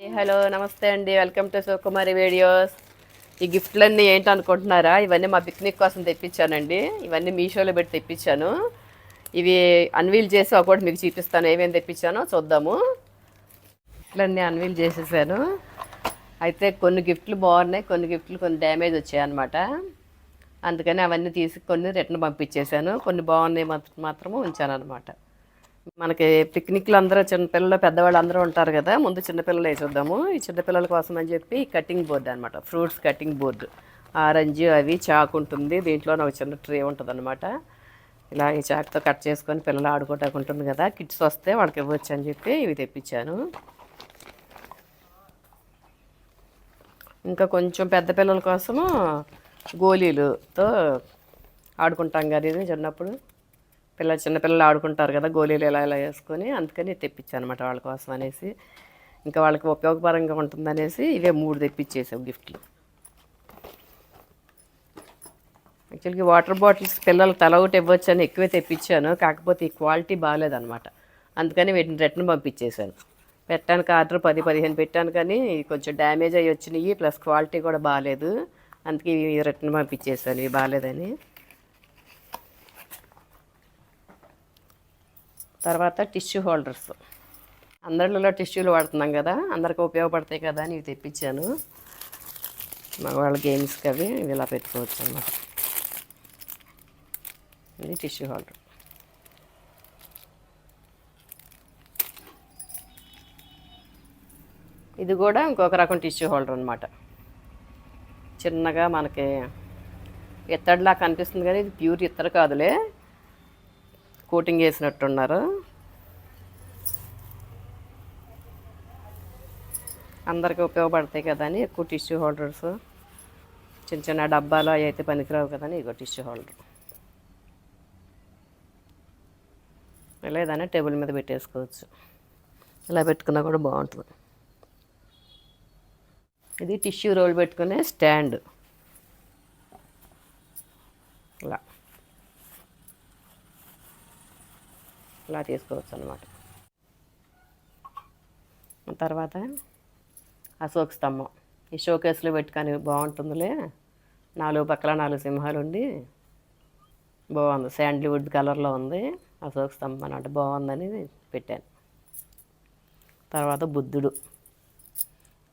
Hello నమస్తే అండి. Welcome to Sukumari videos ఈ గిఫ్ట్లన్నీ ఏంటి అనుకుంటున్నారా ఇవన్నీ మా పిక్నిక్ కోసం తెప్పించానండి. ఇవన్నీ మీషోలో పెట్టి తెప్పించాను. ఇవి అన్వీల్ చేసి ఒకటి మీకు చూపిస్తాను. ఏమేమి తెప్పించానో చూద్దాము. గిఫ్ట్లన్నీ అన్వీల్ చేసేసాను. అయితే కొన్ని గిఫ్ట్లు బాగున్నాయి కొన్ని గిఫ్ట్లు కొన్ని డ్యామేజ్ వచ్చాయి అనమాట అందుకని అవన్నీ తీసి కొన్ని రిటర్న్ పంపించేశాను కొన్ని బాగున్నాయి మాత్రము ఉంచాను అనమాట మనకి పిక్నిక్లు అందరూ చిన్నపిల్లలు పెద్దవాళ్ళు అందరూ ఉంటారు కదా ముందు చిన్నపిల్లలు చూద్దాము ఈ చిన్నపిల్లల కోసం అని చెప్పి కటింగ్ బోర్డు అనమాట ఫ్రూట్స్ కటింగ్ బోర్డు. ఆరెంజ్ అవి చాకు ఉంటుంది దీంట్లో ఒక చిన్న ట్రే ఉంటుంది అనమాట ఇలా ఈ చాకుతో కట్ చేసుకొని పిల్లలు ఆడుకోవటానికి ఉంటుంది కదా కిడ్స్ వస్తే వాళ్ళకి ఇవ్వచ్చు అని చెప్పి ఇవి తెప్పించాను. ఇంకా కొంచెం పెద్ద పిల్లల కోసము గోళీలుతో ఆడుకుంటాం కదా ఇది చిన్నప్పుడు. పిల్లలు చిన్నపిల్లలు ఆడుకుంటారు కదా గోళీలు ఇలా ఇలా వేసుకొని అందుకని తెప్పించాను అనమాట వాళ్ళ కోసం అనేసి. ఇంకా వాళ్ళకి ఉపయోగపరంగా ఉంటుందనేసి ఇవే మూడు తెప్పించేసావు గిఫ్ట్లు. యాక్చువల్గా వాటర్ బాటిల్స్ పిల్లలు తల ఒకటి ఇవ్వచ్చు అని ఎక్కువే తెప్పించాను కాకపోతే ఈ క్వాలిటీ బాగాలేదనమాట. అందుకని వీటిని రిటర్న్ పంపించేశాను. పెట్టడానికి ఆర్డర్ పది పదిహేను పెట్టాను కానీ కొంచెం డ్యామేజ్ అయ్యి వచ్చినాయి ప్లస్ క్వాలిటీ కూడా బాగాలేదు. అందుకే ఇవి రిటర్న్ పంపించేశాను ఇవి బాగాలేదని. తర్వాత టిష్యూ హోల్డర్స్. అందరిలో టిష్యూలు వాడుతున్నాం కదా అందరికి ఉపయోగపడతాయి కదా అని ఇవి తెప్పించాను. మగవాళ్ళ గేమ్స్కి అవి ఇవి ఇలా పెట్టుకోవచ్చు అన్నమాట. ఇది టిష్యూ హోల్డర్. ఇది కూడా ఇంకొక రకం టిష్యూ హోల్డర్ అనమాట చిన్నగా మనకి ఇత్తడిలా కనిపిస్తుంది కానీ ఇది ప్యూర్ ఇత్తడి కాదులే. కోటింగ్ వేసినట్టున్నారు అందరికీ ఉపయోగపడతాయి కదా అని ఎక్కువ టిష్యూ హోల్డర్స్ చిన్న చిన్న డబ్బాలు అవి అయితే పనికిరావు కదా ఇగో టిష్యూ హోల్డర్ లేదని టేబుల్ మీద పెట్టేసుకోవచ్చు. ఇలా పెట్టుకున్నా కూడా బాగుంటుంది. ఇది టిష్యూ రోల్ పెట్టుకునే స్టాండ్. ఇలా. ఇలా తీసుకోవచ్చు అనమాట తర్వాత అశోక్ స్తంభం. ఈ షోకేస్లో పెట్టుకొని బాగుంటుందిలే. నాలుగు పక్కల నాలుగు సింహాలు ఉండి బాగుంది. శాండ్లీవుడ్ కలర్లో ఉంది. అశోక్ స్తంభం అనమాట బాగుందని పెట్టాను. తర్వాత బుద్ధుడు.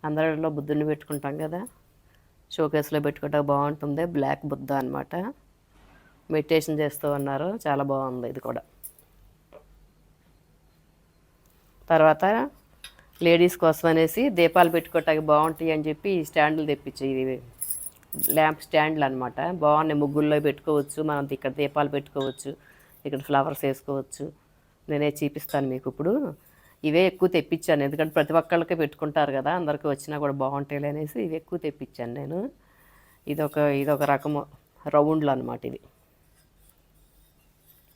అందరిలో బుద్ధుడిని పెట్టుకుంటాం కదా. షోకేస్లో పెట్టుకుంటే బాగుంటుంది. బ్లాక్ బుద్ధ అనమాట మెడిటేషన్ చేస్తూ ఉన్నారు. చాలా బాగుంది ఇది కూడా. తర్వాత లేడీస్ కోసం అనేసి దీపాలు పెట్టుకోవటానికి బాగుంటాయి అని చెప్పి ఈ స్టాండ్లు తెప్పించి ఇవి ల్యాంప్ స్టాండ్లు అనమాట బాగున్నాయి. ముగ్గుల్లో పెట్టుకోవచ్చు. మనం ఇక్కడ దీపాలు పెట్టుకోవచ్చు. ఇక్కడ ఫ్లవర్స్ వేసుకోవచ్చు. నేనే చూపిస్తాను మీకు ఇప్పుడు. ఇవే ఎక్కువ తెప్పించాను. ఎందుకంటే ప్రతి ఒక్కళ్ళకి పెట్టుకుంటారు కదా. అందరికీ వచ్చినా కూడా బాగుంటాయి అనేసి ఇవి ఎక్కువ తెప్పించాను నేను. ఇదొక ఇదొక రకము రౌండ్లు అనమాట ఇది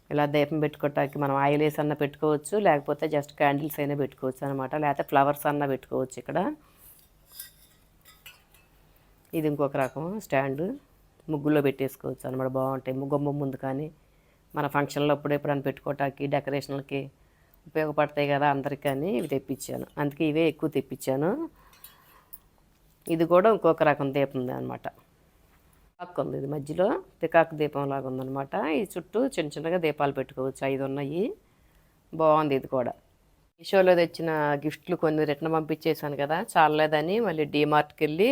ఇలా దీపం పెట్టుకోవటానికి మనం ఆయిల్ వేసి అన్న పెట్టుకోవచ్చు లేకపోతే జస్ట్ క్యాండిల్స్ అయినా పెట్టుకోవచ్చు అనమాట లేకపోతే ఫ్లవర్స్ అన్న పెట్టుకోవచ్చు ఇక్కడ. ఇది ఇంకొక రకం స్టాండ్ ముగ్గులో పెట్టేసుకోవచ్చు అనమాట బాగుంటాయి. ముగ్గమ్మ ముందు కానీ మన ఫంక్షన్లో అప్పుడు ఎప్పుడైనా పెట్టుకోవటానికి డెకరేషన్లకి ఉపయోగపడతాయి కదా అందరికీ కానీ ఇవి తెప్పించాను. అందుకే ఇవే ఎక్కువ తెప్పించాను. ఇది కూడా ఇంకొక రకం దీపం అనమాట పికాక్ ఉంది ఇది మధ్యలో. పికాక్ దీపం లాగా ఉందన్నమాట. ఈ చుట్టూ చిన్న చిన్నగా దీపాలు పెట్టుకోవచ్చు. ఐదు ఉన్నాయి. బాగుంది ఇది కూడా. మీషోలో తెచ్చిన గిఫ్ట్లు కొన్ని రిటర్న్ పంపించేశాను కదా. చాలలేదని మళ్ళీ డీమార్ట్కి వెళ్ళి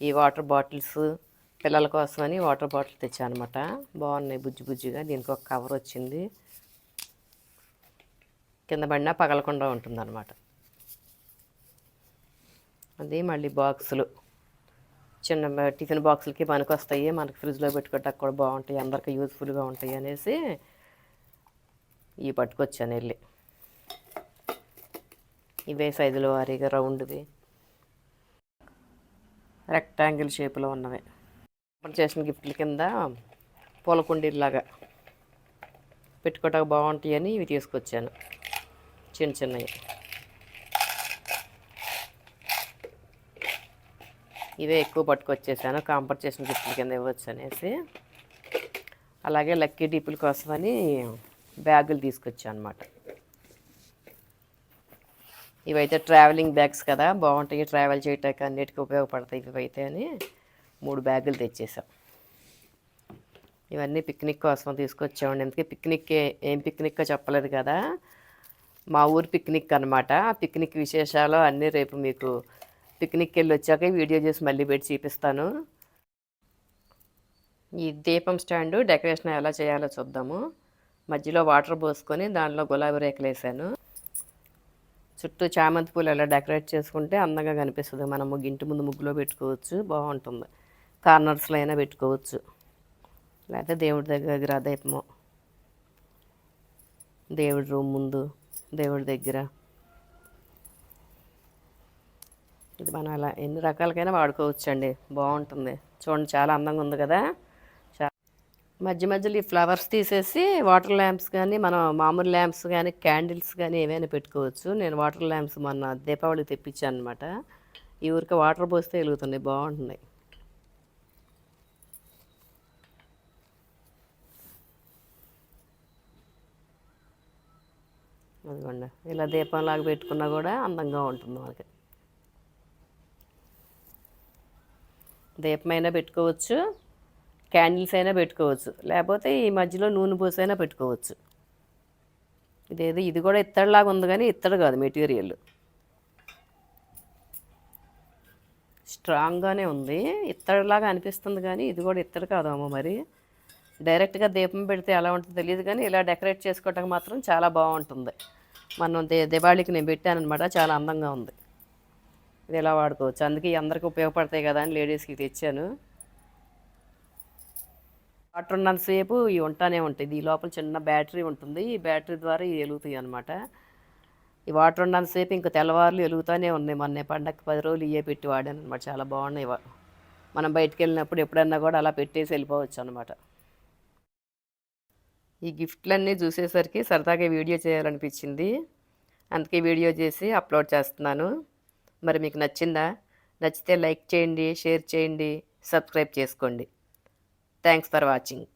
ఈ వాటర్ బాటిల్స్ పిల్లల కోసం అని వాటర్ బాటిల్ తెచ్చాను అనమాట బాగున్నాయి బుజ్జి బుజ్జిగా. దీనికి ఒక కవర్ వచ్చింది. కింద పడినా పగలకుండా ఉంటుందన్నమాట. అది మళ్ళీ బాక్సులు. చిన్న టిఫిన్ బాక్సులకి పనికి వస్తాయి మనకి ఫ్రిడ్జ్లో పెట్టుకోవడానికి కూడా బాగుంటాయి అందరికీ యూజ్ఫుల్గా ఉంటాయి అనేసి ఇవి పట్టుకొచ్చాను వెళ్ళి. ఇవే సైజులో వారీగా రౌండ్వి. రెక్టాంగిల్ షేప్లో ఉన్నవి. ఇప్పుడు చేసిన గిఫ్ట్ల కింద పూల కుండీలాగా పెట్టుకోవటానికి బాగుంటాయి అని ఇవి తీసుకొచ్చాను. చిన్న చిన్నవి. ఇవే ఎక్కువ పట్టుకొచ్చేసాను. కాంపర్ గిఫ్ట్ల కింద ఇవ్వచ్చు అనేసి. అలాగే లక్కీ డీపుల కోసమని బ్యాగులు తీసుకొచ్చాను అనమాట ఇవైతే ట్రావెలింగ్ బ్యాగ్స్ కదా బాగుంటాయి. ట్రావెల్ చేయటానికి అన్నిటికీ ఉపయోగపడతాయి ఇవైతే అని మూడు బ్యాగులు తెచ్చేసాం. ఇవన్నీ పిక్నిక్ కోసం తీసుకొచ్చామండి. ఎందుకే పిక్నిక్ ఏం పిక్నిక్ చెప్పలేదు కదా. మా ఊరు పిక్నిక్ అనమాట ఆ పిక్నిక్ విశేషాలు అన్నీ రేపు మీకు పిక్నిక్ వెళ్ళి వచ్చాక వీడియో చేసి మళ్ళీ పెట్టి చూపిస్తాను. ఈ దీపం స్టాండు డెకరేషన్ ఎలా చేయాలో చూద్దాము. మధ్యలో వాటర్ పోసుకొని దానిలో గులాబీ రేకులు వేసాను. చుట్టూ చామంతి పూలు ఎలా డెకరేట్ చేసుకుంటే అందంగా కనిపిస్తుంది. మనం ముగ్గింటి ముందు ముగ్గులో పెట్టుకోవచ్చు బాగుంటుంది. కార్నర్స్లో అయినా పెట్టుకోవచ్చు. లేకపోతే దేవుడి దగ్గర దీపము. దేవుడి రూమ్ ముందు దేవుడి దగ్గర. ఇది మనం అలా ఎన్ని రకాలకైనా వాడుకోవచ్చు అండి బాగుంటుంది. చూడండి చాలా అందంగా ఉంది కదా. మధ్య మధ్యలో ఈ ఫ్లవర్స్ తీసేసి వాటర్ ల్యాంప్స్ కానీ మనం మామూలు ల్యాంప్స్ కానీ క్యాండిల్స్ కానీ ఏవైనా పెట్టుకోవచ్చు. నేను వాటర్ ల్యాంప్స్ మొన్న దీపావళికి తెప్పించాను అనమాట ఈ ఊరికి వాటర్ పోస్తే వెలుగుతున్నాయి బాగుంటున్నాయి అదిగోండి. ఇలా దీపంలాగా పెట్టుకున్నా కూడా అందంగా ఉంటుంది మనకి. దీపమైనా పెట్టుకోవచ్చు క్యాండిల్స్ అయినా పెట్టుకోవచ్చు లేకపోతే ఈ మధ్యలో నూనె పూసైనా పెట్టుకోవచ్చు. ఇదేదో ఇది కూడా ఇత్తడిలాగా ఉంది కానీ ఇత్తడి కాదు మెటీరియల్. స్ట్రాంగ్గానే ఉంది ఇత్తడిలాగా అనిపిస్తుంది కానీ ఇది కూడా ఇత్తడి కాదమ్మా మరి. డైరెక్ట్గా దీపం పెడితే ఎలా ఉంటుందో తెలియదు కానీ ఇలా డెకరేట్ చేసుకోవటం మాత్రం చాలా బాగుంటుంది. మనం దీపావళికి దివాళికి నేను పెట్టానమాట చాలా అందంగా ఉంది. ఇది ఎలా వాడుకోవచ్చు? అందుకే అందరికి అందరికీ ఉపయోగపడతాయి కదా అని లేడీస్కి తెచ్చాను. వాటర్ ఉన్నంతసేపు ఇవి ఉంటానే ఉంటాయి. ఈ లోపల చిన్న బ్యాటరీ ఉంటుంది. ఈ బ్యాటరీ ద్వారా ఇవి వెలుగుతాయి అనమాట ఈ వాటర్ ఉన్నంతసేపు ఇంకా తెల్లవారులు వెలుగుతూనే ఉన్నాయి. మొన్న పండగకి పది రోజులు ఇవే పెట్టి వాడాను అనమాట చాలా బాగున్నాయి. మనం బయటికి వెళ్ళినప్పుడు ఎప్పుడన్నా కూడా అలా పెట్టేసి వెళ్ళిపోవచ్చు అనమాట ఈ గిఫ్ట్లన్నీ చూసేసరికి సరదాగా వీడియో చేయాలనిపించింది. అందుకే వీడియో చేసి అప్లోడ్ చేస్తున్నాను. మరి మీకు నచ్చిందా? నచ్చితే లైక్ చేయండి షేర్ చేయండి సబ్స్క్రైబ్ చేసుకోండి. Thanks for watching.